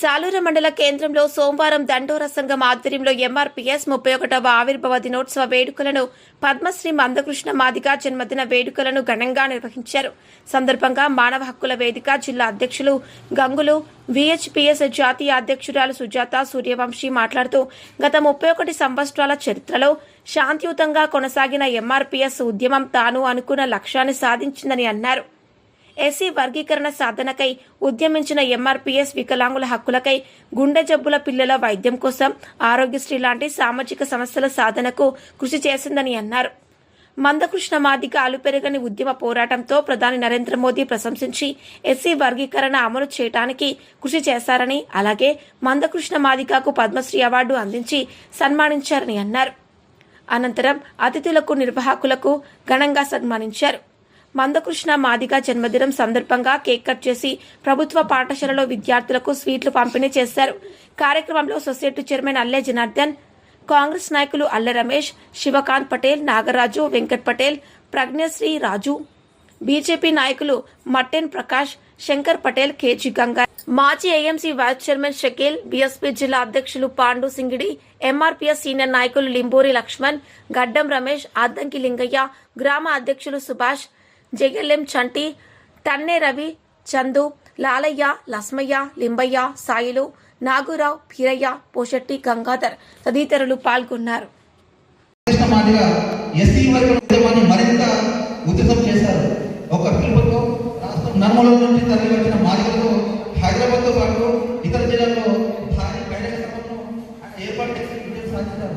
సాలూరు మండల కేంద్రంలో సోమవారం దండోర సంఘం ఆధ్వర్యంలో ఎంఆర్పీఎస్ ముప్పై ఒకటవ ఆవిర్భావ దినోత్సవ వేడుకలను పద్మశ్రీ మందకృష్ణ మాదిగా జన్మదిన వేడుకలను ఘనంగా నిర్వహించారు. సందర్భంగా మానవ హక్కుల వేదిక జిల్లా అధ్యక్షులు గంగులు విహెచ్పిఎస్ జాతీయ అధ్యక్షురాలు సుజాత సూర్యవంశీ మాట్లాడుతూ గత ముప్పై ఒకటి సంవత్సరాల చరిత్రలో శాంతియుతంగా కొనసాగిన ఎంఆర్పీఎస్ ఉద్యమం తాను అనుకున్న లక్ష్యాన్ని సాధించిందని అన్నారు. ఎస్సీ వర్గీకరణ సాధనకై ఉద్యమించిన ఎంఆర్పీఎస్ వికలాంగుల హక్కులకై గుండె జబ్బుల పిల్లల వైద్యం కోసం ఆరోగ్యశ్రీ లాంటి సామాజిక సమస్యల సాధనకు కృషి చేసిందని అన్నారు. మందకృష్ణ మాదిక అలుపెరగని ఉద్యమ పోరాటంతో ప్రధాని నరేంద్ర మోదీ ప్రశంసించి ఎస్సీ వర్గీకరణ అమలు చేయడానికి కృషి చేశారని అలాగే మందకృష్ణ మాదికకు పద్మశ్రీ అవార్డు అందించి సన్మానించారని అన్నారు. అనంతరం అతిథులకు నిర్వాహకులకు ఘనంగా సన్మానించారు. మందకృష్ణ మాదిగ జన్మదినం సందర్భంగా కేక్ కట్ చేసి ప్రభుత్వ పాఠశాలలో విద్యార్థులకు స్వీట్లు పంపిణీ చేశారు. కార్యక్రమంలో society chairman Alle Janardhan Congress నాయకులు అల్లె రమేష్ శివకాంత్ పటేల్ నాగరాజు వెంకట్ పటేల్ ప్రజ్ఞశ్రీ రాజు. బీజేపీ నాయకులు మట్టెన్ ప్రకాష్ శంకర్ పటేల్ కేజీ గంగా మాజీ AMC vice chairman Shakeel BSP జిల్లా అధ్యక్షులు పాండు సింగిడి ఎంఆర్పీఎస్ సీనియర్ నాయకులు లింబూరి లక్ష్మణ్ గడ్డం రమేష్ అద్దంకి లింగయ్య గ్రామ అధ్యక్షులు సుభాష్ జగల్లెం చంటి టన్నే రవి చందు లాలయ్య లస్మయ్య లింబయ్య సాయిలు నాగురావు పీరయ్య పోషెట్టి గంగాధర్ తదితరులు పాల్గొన్నారు. మరింత ఉధృతం చేశారు. ఒక పిలుపుతో రాష్ట్రం నర్మల నుంచి హైదరాబాద్తో పాటు ఇతర జిల్లాల్లో భారీ ఏర్పాటు చేసి విజయం సాధించారు.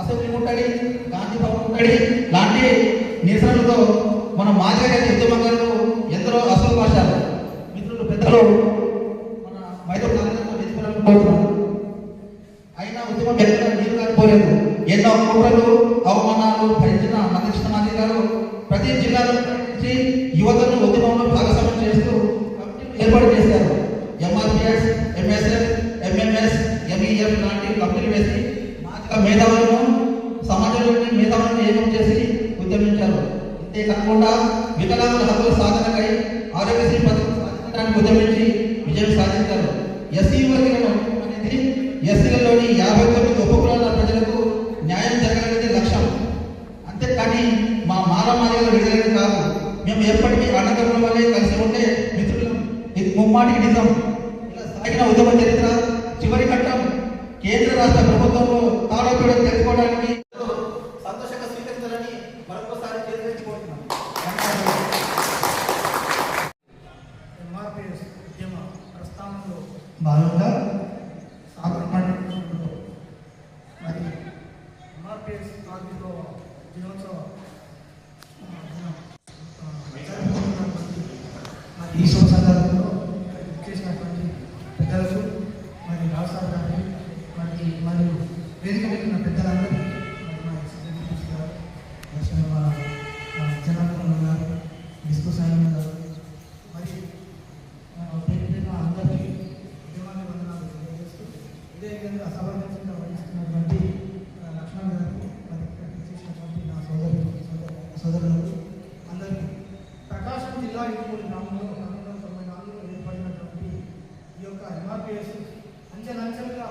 అసెంబ్లీ ముట్టడి గాంధీ భవన్ ముట్టడి లాంటి నిరసనలతో మన మాదిగ జాతి ఉద్యమకారులు ఎందరో అసలు భాషలు మిత్రులు పెద్దలు మన వైద్యులు అయినా ఉద్యమం ఎక్కడ నీరు కాకపోలేదు. ఎన్నో కుట్రలు అవమానాలు భరించిన మందకృష్ణ మాది గారు ప్రతి జిల్లాలో నుంచి యువతను ఉద్యమంలో భాగస్వామ్యం చేస్తూ కమిటీలు ఏర్పాటు చేశారు. ఎంఆర్పిఎస్ ఎంఎస్ఎస్ ఎంఎంఎస్ ఎంఈఎఫ్ లాంటి కమిటీలు వేసి మాదిక మేధావులను సమాజంలోని మేధావులను ఏకం చేసి ఇంతే కాకుండా వికలాంగుల హక్కుల సాధనకై ఆరోగ్యశ్రీ పథకం సాధించడానికి ఉద్యమించి విజయం సాధించారు. ఎస్సీ వర్గీకరణ అనేది ఎస్సీలలోని యాభై తొమ్మిది ఉపకులాల ప్రజలకు న్యాయం జరగాలనేది లక్ష్యం. అంతేకాని మా మాలమాదిగలు విడుదలైనది కాదు మేము ఎప్పటికీ అన్నదమ్ముల వల్లే కలిసి ఉంటే మిత్రులు. ఇది ముమ్మాటికి నిజం. ఇలా సాగిన ఉద్యమ చరిత్ర చివరి ఘట్టం కేంద్ర రాష్ట్ర ప్రభుత్వంలో తాడోపేడో తెలుసుకోవడానికి సంతోషంగా స్వీకరించాలని మరొకసారి తెలియజేసుకుంటున్నాం ఎంఆర్పిఎస్ ఉద్యమ ప్రస్థానంలో భాగంగా సాధారణ మరి ఎంఆర్పిఎస్ ఆవిర్భావ దినోత్సవ ఆ, దినం, ఆ, జరుపుకుంటున్నటువంటి మరి ఈ శుభ సందర్భంలో చేసినటువంటి పెద్దలకు మరి రాష్ట్ర గారికి మరి మరియు వేదిక మీద ఉన్న పెద్దలందరికీ మరి మా సెక్రటరీ గారు లక్ష్మణ మా మా జనార్దన్ గారు విష్ణు సాయి గారు మరి పేరు పేరున అందరికీ ఉద్యమాన్ని వందనాలు తెలియజేస్తూ ఇదే విధంగా సభాధ్యక్షంగా వహిస్తున్నటువంటి ఆ, లక్ష్మణ్ గారికి మరి ఇక్కడ చేసినటువంటి నా సోదరు సోదరు సోదరులకు అందరికీ ప్రకాశం జిల్లా ఇరుమూడి గ్రామంలో పంతొమ్మిది వందల తొంభై నాలుగులో ఏర్పడినటువంటి ఈ యొక్క ఎంఆర్పిఎస్ అంచెలంచెలుగా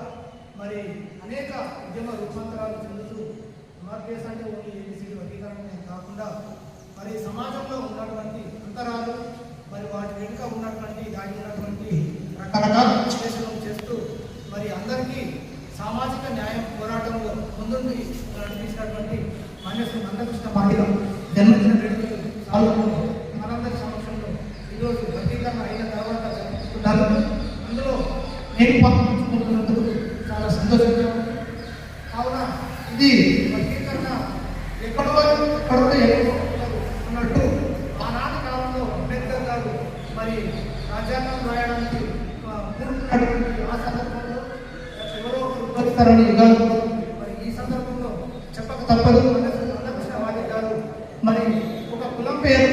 మరి అనేక ఉద్యమ రూపాంతరాలు చెందుతూ ఎంఆర్పిఎస్ అంటే ఓన్లీ ఏబిసిడి వర్గీకరణ కాకుండా మరి సమాజంలో ఉన్నటువంటి అంతరాలు మరి వాటి వెనుక ఉన్నటువంటి దాగి ఉన్నటువంటి రకరకాల విశ్లేషణలు చేస్తూ మరి అందరికీ సామాజిక న్యాయం పోరాటంలో ముందుండి నడిపించినటువంటి మాన్యశ్రీ మందకృష్ణ మాదిగం జన్మదిన వేడుకలు పాల్గొని మనందరి సమక్షంలో ఈరోజు వర్గీకరణ అయిన తర్వాత జరుపుకుంటున్నారు అందులో నేను పాల్గొంటున్నందుకు చాలా సంతోషంగా ఉంది. కావున ఇది వర్గీకరణ ఎక్కడో ఎక్కడో ఎక్కడో అన్నట్టు ఆనాటి కాలంలో అంబేద్కర్ గారు మరి రాజ్యాంగం రాయడానికి ఆ, పూనుకున్నటువంటి ఆ సందర్భంలో ఎవరో ఒకరు ఉద్భవిస్తారని యుగాలు మరి ఈ సందర్భంలో చెప్పక తప్పదు అన్నకృష్ణవాది గారు మరి ఒక కులం పేరు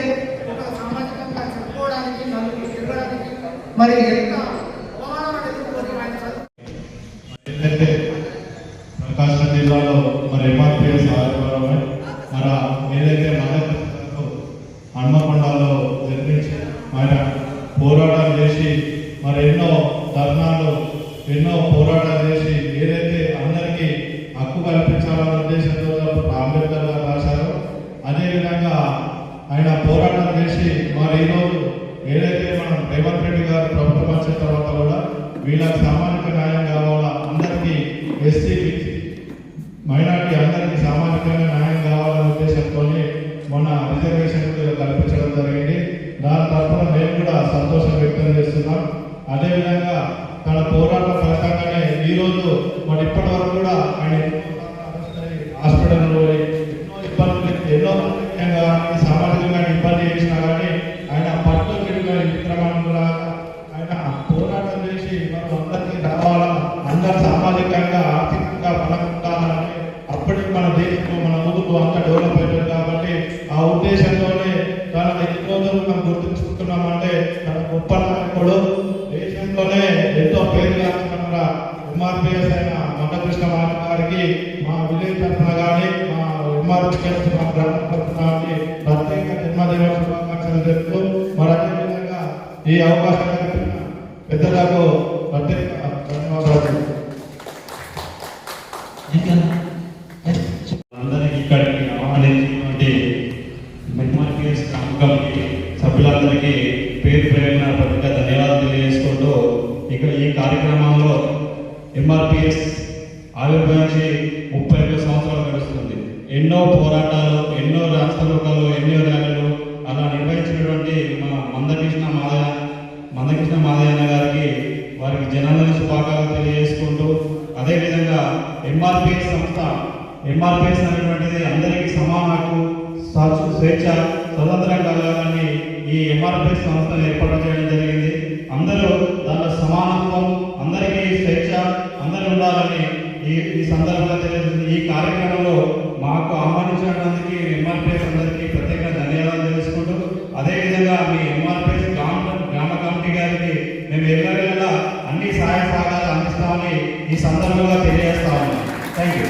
ఒక సామాజికంగా చెప్పుకోవడానికి నలుగురు తిరగడానికి మరి ఎంత అవమానం ఎదుర్కొని ఆయన చదువు ఏంటంటే ప్రకాశం జిల్లాలో మరి ఎంఆర్పిఎస్ ఆదివారమే మన ఏదైతే మదకృష్ణకు హన్మకొండలో జరిపించి ఆయన పోరాటం చేసి మరి ఎన్నో ధర్నాలు ఎన్నో పోరాటాలు చేసి ఏదైతే అందరికీ హక్కు కల్పించాలన్న ఉద్దేశంతో అంబేద్కర్ గారు రాశారో అదేవిధంగా ఆయన పోరాటం చేసి మరి ఈరోజు ఏదైతే మనం రేవంత్ రెడ్డి గారు ప్రభుత్వం వచ్చిన తర్వాత కూడా వీళ్ళకి సామాజిక న్యాయం కావాలా అందరికీ ఎస్సీ ఇప్పటి వరకు కూడా ఆయన హాస్పిటల్లో ఎన్నో ఇబ్బందులు ఎన్నో ఆర్థికంగా మా ఎంఆర్పిఎస్ మా గ్రామం తరఫున ప్రత్యేక జన్మదిన శుభాకాంక్షలు తెలుపుతూ మరి అదేవిధంగా ఈ అవకాశం పెద్దలకు అదేవిధంగా ఎంఆర్పిఎస్ సంస్థ ఎంఆర్పిఎస్ అనేటువంటిది అందరికీ సమాన హక్కు స్వేచ్ఛ స్వతంత్రం కలగాలని ఈ ఎంఆర్పిఎస్ సంస్థను ఏర్పాటు చేయడం జరిగింది. అందరూ దాంట్లో సమానత్వం అందరికీ స్వేచ్ఛ అందరూ ఉండాలని ఈ ఈ సందర్భంగా తెలియజేస్తుంది. ఈ కార్యక్రమంలో మాకు ఆహ్వానించినందుకు ఎంఆర్పిఎస్ అందరికీ ప్రత్యేకంగా ధన్యవాదాలు తెలుసుకుంటూ అదేవిధంగా మీ ఎంఆర్పిఎస్ గ్రామ గ్రామ కమిటీ గారికి మేము ఎవరైనా సహాయ సహకారాలు అందిస్తామని ఈ సందర్భంగా తెలియజేస్తా ఉన్నాను థ్యాంక్ యూ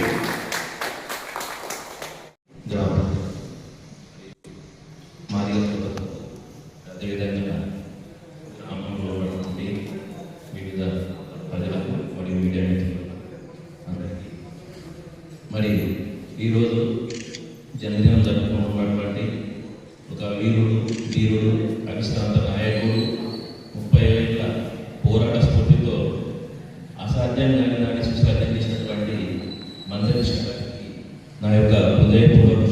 గ్రామం మాదిగ అదేవిధంగా గ్రామంలో ఉన్నటువంటి వివిధ ప్రజలకు మరియు మీడియా మిత్రులకు అందరికీ మరి ఈరోజు జన్మదినం జరుపుకుంటున్నటువంటి ఒక వీరుడు ధీరుడు అవిశ్రాంత నాయకుడు ముప్పై ఏళ్ళ పోరాట స్ఫూర్తితో అధ్యయనం జరిగిన దాన్ని సుసాధ్యం చేసినటువంటి మందకృష్ణ గారికి నా యొక్క హృదయపూర్వక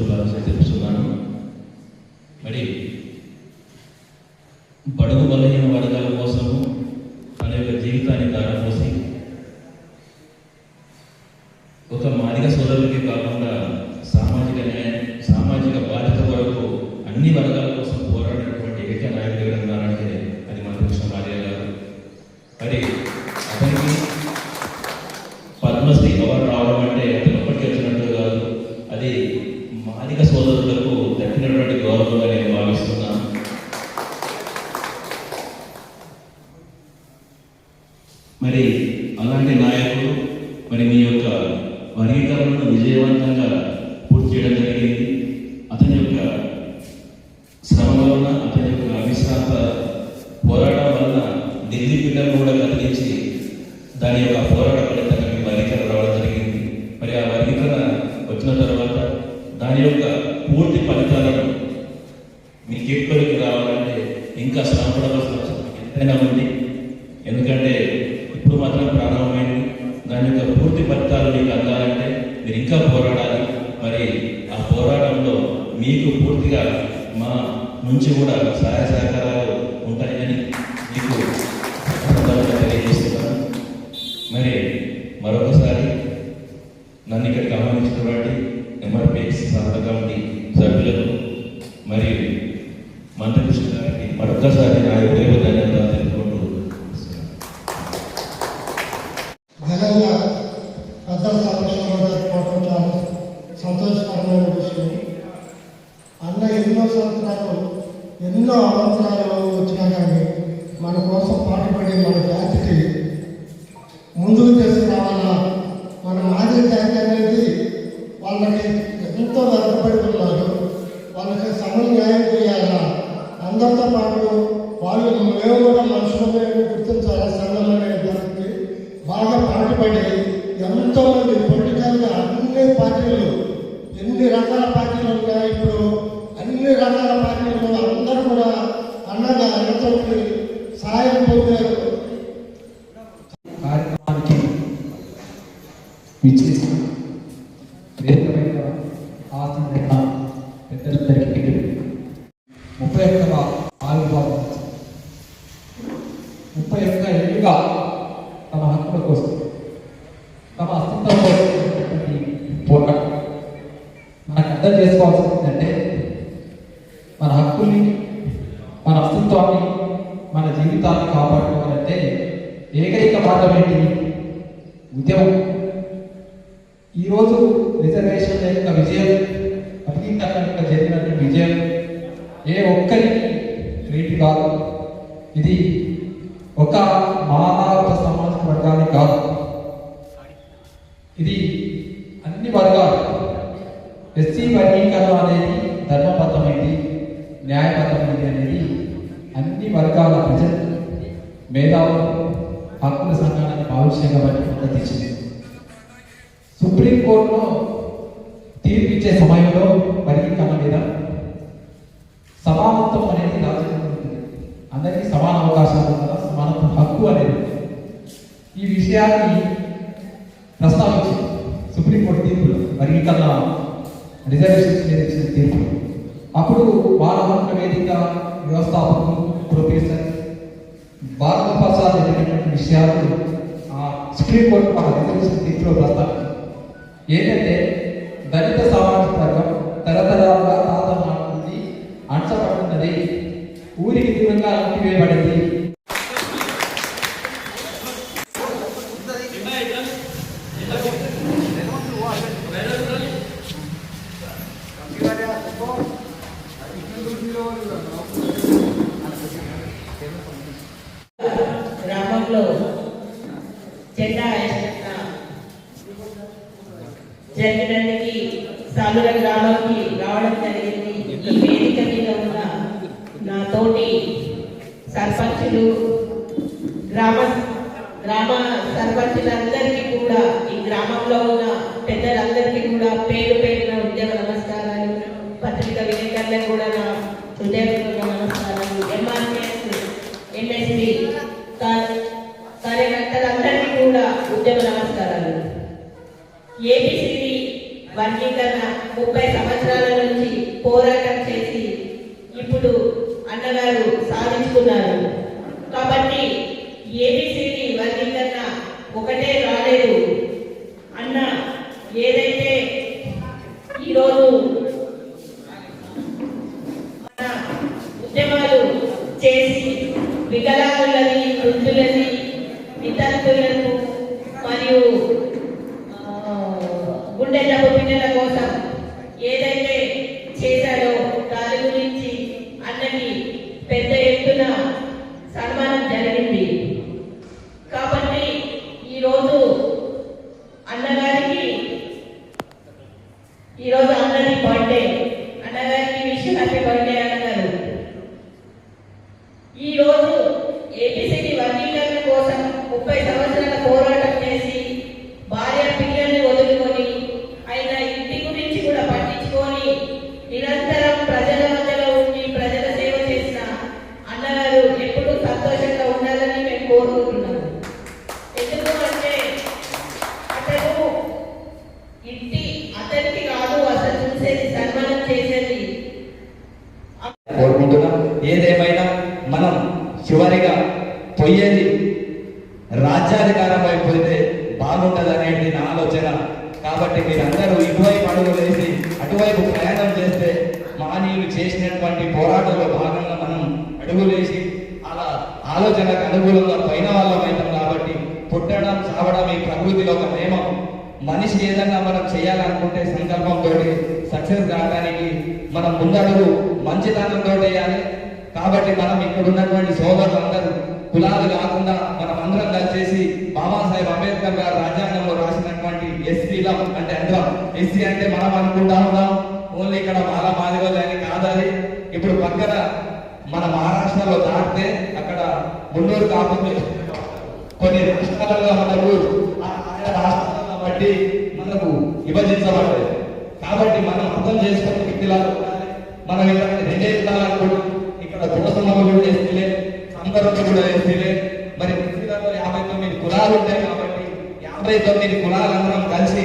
పూర్తి ఫలితాలను మీ చేతుల్లోకి రావాలంటే ఇంకా శ్రమపడవలసిన అవసరం ఎంతైనా ఉంది. ఎందుకంటే ఇప్పుడు మాత్రం ప్రారంభమైంది. దాని యొక్క పూర్తి ఫలితాలు మీకు అందాలంటే మీరు ఇంకా పోరాడాలి. మరి ఆ పోరాటంలో మీకు పూర్తిగా మా నుంచి కూడా సహాయ సహకారాలు ఉంటాయని మీకు తెలియజేస్తున్నాను. మరి మరొకసారి నా ఉదయ ధన్యవాదాలు తెలుపుకుంటూ ఘనంగా పెద్దల సమక్షంలో జరుపుకోవడం చాలా సంతోషకరమైన విషయం అన్న ఎన్నో సంవత్సరాలు ఎన్నో అవసరాలు వచ్చినా కానీ మన కోసం పాటుపడి మన జాతికి ముందుకు తీసుకురావాలా మన మాజీ జాతి అనేది వాళ్ళకి ఎంతో వెనకబడి ఉన్నారు వాళ్ళకి సమన్యాయం చేయాలా అందరితో పాటు వాళ్ళు మేము కూడా మనుషులమే గుర్తించాలా సంఘం అనే దానికి బాగా రకాల పార్టీలు ఉన్నాయి ఇప్పుడు అన్ని రకాల పార్టీలు అందరూ కూడా అన్నగా ఎంతో సహాయం పొందారు కార్యక్రమానికి విచ్చేసి వేదికమైన ఆసనమైన పెద్దలందరికీ ముప్పై ఒక్కవ ఆవిర్భావం ముప్పై ఒక్క ఏళ్ళుగా తమ హక్కుల కోసం తమ అస్తిత్వం కోసం చేసినటువంటి పోరాటం మనకు అర్థం ఏంటంటే మన హక్కుల్ని మన అస్తిత్వాన్ని మన జీవితాన్ని కాపాడుకోవాలంటే ఏకైక మార్గం ఏంటి ఉద్యమం ఈరోజు రిజర్వేషన్ యొక్క విజయం వర్గీకరణ యొక్క జరిగినటువంటి విజయం ఏ ఒక్కరికి క్రెడిట్ కాదు ఇది ఒక మానవ సమాజ వర్గానికి కాదు ఇది అన్ని వర్గాలు ఎస్సీ వర్గీకరణ అనేది ధర్మబద్ధమైంది న్యాయబద్ధమైంది అనేది అన్ని వర్గాల ప్రజలు మేధావులు హక్కుల సంఘానికి ఆవశ్యంగా బట్టి సుప్రీంకోర్టులో తీర్పు ఇచ్చే సమయంలో వర్గీకరణ మీద సమానత్వం అనేది రాజ్యాంగం అందరికీ సమాన అవకాశాలు ఉందా సమానత్వం హక్కు అనేది ఈ విషయాన్ని ప్రస్తావించింది సుప్రీంకోర్టు తీర్పులో వర్గీకరణ రిజర్వేషన్ మీద ఇచ్చిన తీర్పు. అప్పుడు మానవ వేదిక వ్యవస్థాపకులు ప్రొఫెసర్ భారత ప్రసాద్ జరిగినటువంటి విషయాలు సుప్రీంకోర్టు మన రిజర్వేషన్ తీర్పులో ప్రస్తావించింది ఏంటంటే దళిత సామాజిక వర్గం తరతరాలుగా తాత మాట్లాడింది అంచబడుతున్నది ఊరికి దూరంగా అంటివేయబడింది గ్రామంలో జెండా ఎగరేసిన జరిగినందుకు సాలుర గ్రామానికి రావడం జరిగింది ఈ వేదిక మీద ఉన్న నా తోటి సర్పంచులు గ్రామ గ్రామ సర్పంచులందరికీ కూడా ఈ గ్రామంలో ఉన్న పెద్దలందరికీ కూడా పేరు పేరున ఉద్యోగ నమస్కారాలు పత్రిక విలేకరులకు కూడా నా హృదయపూర్వక నమస్కారాలు ఎంఆర్పిఎస్ ఎంఎస్పి కార్యకర్తలందరికీ కూడా ఉద్యోగ నమస్కారాలు ఏబిసిడి వర్గీకరణ ముప్పై సంవత్సరాల నుంచి పోరాటం చేసి ఇప్పుడు అన్నగారు సాధించుకున్నారు కాబట్టి ఏబిసిడి వర్గీకరణ ఒకటే రాలేదు అన్న ఏదైతే ఈరోజు మన ఉద్యమాలు చేసి వికలాంగులని వృద్ధులని వితంతులను మరియు ఆ, గుండె పిల్లల కోసం ఏదైతే చేశాడో దాని గురించి Y las మనం అలా ఆలోచనకు అనుకూలంగా పైన వాళ్ళం అవుతాం కాబట్టి పుట్టడం చావడం ఈ ప్రకృతిలో ఒక నియమం. మనిషి ఏదన్నా మనం చేయాలనుకుంటే సంకల్పంతో సక్సెస్ కావడానికి మనం ముందడుగు మంచితనంతో వేయాలి. కాబట్టి మనం ఇక్కడ ఉన్నటువంటి సోదరులందరూ కులాలు కాకుండా మనం అందరం కలిసేసి బాబాసాహెబ్ అంబేద్కర్ గారు రాజ్యాంగంలో రాసినటువంటి ఎస్సీల అంటే అందరం ఎస్సీ అంటే మనం అనుకుంటా ఉన్నాం. ఓన్లీ ఇక్కడ మాల మాదిగోలు అని కాదని ఇప్పుడు పక్కన మన మహారాష్ట్రలో దాటితే అక్కడ మున్నూరు కాకుండా కొన్ని రాష్ట్రాలలో మనకు ఆ ఆయా రాష్ట్రాలను బట్టి మనకు విభజించబడ్డాయి. కాబట్టి మనం అర్థం చేసుకున్న వ్యక్తిలాగా మనం ఇక్కడ రెండే విధాలు ఇక్కడ దోసమలు కూడా వేస్తేలే సందర్భం కూడా వేస్తేలే. మరి ముస్లింలలో యాభై తొమ్మిది కులాలు ఉంటాయి కాబట్టి యాభై తొమ్మిది కులాలందరం కలిసి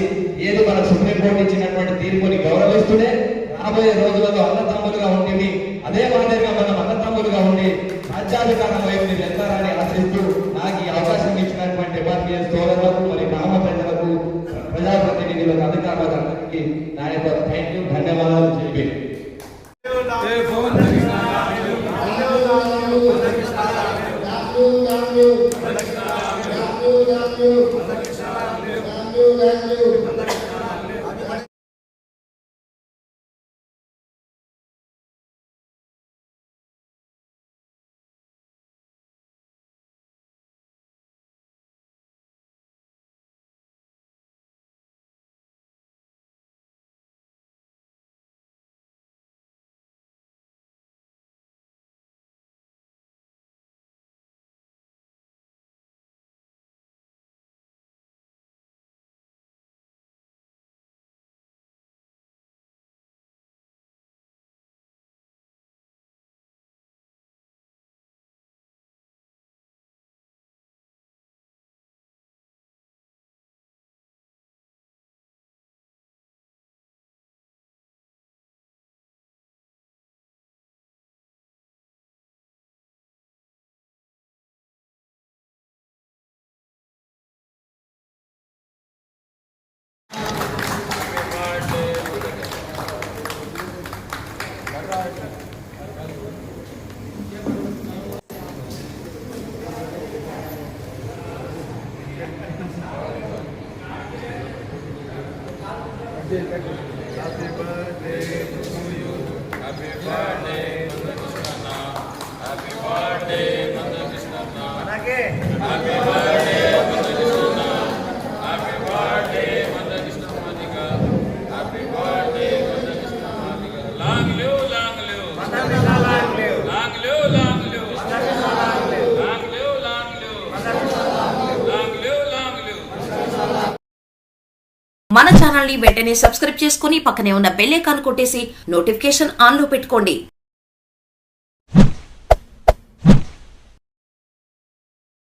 ఏదో మన సుప్రీంకోర్టు ఇచ్చినటువంటి తీర్పుని గౌరవిస్తూనే రాబోయే రోజులలో అన్నదమ్ములుగా ఉంటుంది అదే మాదిరిగా మనం అన్నతమ్ములుగా ఉండి రాజ్యాధికారం వైపు మీరు వెళ్తారని ఆశిస్తూ నాకు ఈ అవకాశం ఇచ్చినటువంటి ఎంఆర్పిఎస్ సోదరులకు మరి గ్రామ ప్రజలకు ప్రజాప్రతినిధులకు అధికారులకు అందరికీ నా యొక్క థ్యాంక్ యూ ధన్యవాదాలు చెప్పి ఛానల్ని సబ్స్క్రైబ్ చేసుకుని పక్కనే ఉన్న బెల్ ఐకాన్ కొట్టేసి నోటిఫికేషన్ ఆన్లో పెట్టుకోండి.